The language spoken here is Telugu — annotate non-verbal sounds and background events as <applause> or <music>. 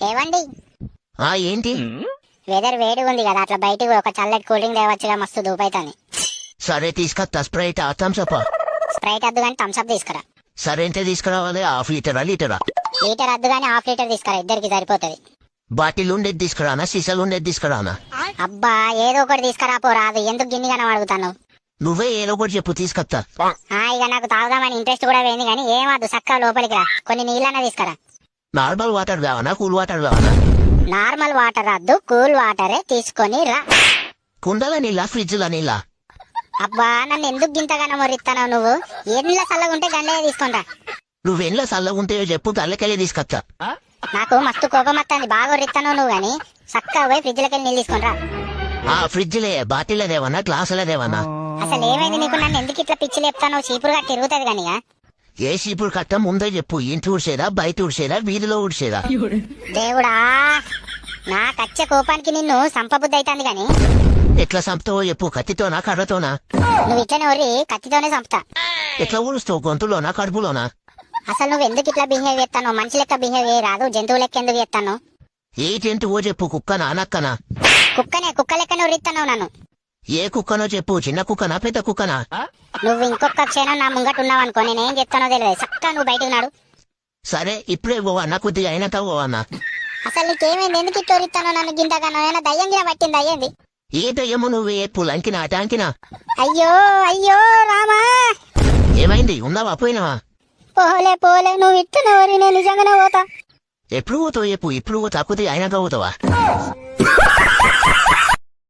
ఏవండి? ఆ ఏంటి? వెదర్ వేడిగా ఉంది కదా అట్లా బయటకు ఒక చల్లటి కూల్ డ్రింక్ తేవచ్చుగా మస్తు దూపైతాని సరే తీసుకొస్తా స్ప్రైట్ ఆ థమ్స్అప్ స్ప్రైట్ అద్దు కానీ థమ్స్అప్ తీసుకురా. సరే ఎంత తీసుకురావాలి? హాఫ్ లీటరా లీటరా? లీటర్ అద్దు కానీ హాఫ్ లీటర్ తీసుకురా ఇద్దరికి సరిపోతుంది. బాటిల్ ఉండేది తీసుకురానా సీసాలు ఉండేది తీసుకురానా? అబ్బా ఏదో ఒకటి తీసుకురా పో రాదు. ఎందుకు గిన్నెగానం అడుగుతాను నువ్వే ఏదో ఒకటి చెప్పు తీసుకొస్తా ఆ ఇక నాకు తాగుదామని ఇంట్రెస్ట్ కూడా పోయింది కానీ ఏమద్దు చక్కగా లోపలికి రా. కొన్ని నీళ్ళన్నా తీసుకురా. నార్మల్ వాటర్ కావాలా కూల్ వాటర్ కావాలా నార్మల్ వాటర్ అద్దు కూల్ వాటరే తీసుకొని రా. కుండల నీళ్ళ? ఫ్రిడ్జ్ల నీళ్ళ? అబ్బా నన్ను ఎందుకు గింతగానం మొరిస్తావు నువ్వు? ఎండ్ల చల్లగా ఉంటే గండే తీసుకుంటా. నువ్వెన్ల చల్లగా ఉంటేయో చెప్పు గల్లకెళ్ళి తీసుకొస్తా. నాకు మస్తు కోపం వస్తుంది బాగా ఒరిస్తాను నువ్వు గాని. చక్కగా పోయి ఫ్రిడ్జ్లోకి నీళ్ళు తీసుకుంటా ఆ ఫ్రిడ్జ్లే బాటిల్దేవన్నా గ్లాసులదేవన్నా అసలు ఏమైంది నీకు నన్ను ఎందుకు ఇట్లా పిచ్చి లేపుతాను? చీపురుగా తిరుగుతుంది కానీ ఏ ఇప్పుడు కట్ట ముందే చెప్పు. ఇంటి ఉడిసేదా బయట ఉడిసేదా వీధిలో ఉడిసేదా దేవుడా నా కచ్చే కోపానికి నిన్ను సంపబుద్ధి అవుతుంది గాని. ఎట్లా చంపుతావో చెప్పు. కత్తితోనా కర్రతోనా? నువ్వు ఇట్లనే ఒర్రి కత్తితోనే చంపుతా ఎట్లా ఊడుస్తావు? గొంతులోనా కడుపులోనా? అసలు నువ్వు ఎందుకు ఇట్లా బిహేవ్ చేస్తాను? మనిషి లెక్క బిహేవ్ చేయరాదు జంతువు లెక్క ఎందుకు చేస్తాను? ఏ జంతువో చెప్పు కుక్కనా నక్కనా? కుక్కనే కుక్క లెక్కనే ఉరిస్తాను నన్ను. ఏ కుక్కనో చెప్పు చిన్న కుక్కనా పెద్ద కుక్కనా? నువ్వు ఇంకొక క్షణం నా ముంగట ఉన్నావు అనుకో నేనేం చెప్తానో తెలియదు చక్కగా నువ్వు బయటకు నాడు. సరే ఇప్పుడే పోవన్నా కొద్దిగా అయినాక పోవన్నా అసలు నీకేమైంది? ఎందుకు ఇట్లా ఉరిస్తాను నన్ను గింతగానో ఏమైనా దయ్యం గిన పట్టింది? అయ్యింది ఏ దయ్యము నువ్వు? ఏ పులంకినా టాంకినా? అయ్యో అయ్యో రామా! ఏమైంది? ఉన్నావా? పోయినావా? పోలే పోలే నువ్వు ఇట్లనే వరి నేను నిజంగానే పోతా. ఎప్పుడు పోతావు చెప్పు? ఇప్పుడు పోతా కొద్దిగా అయినాక పోతావా? <laughs>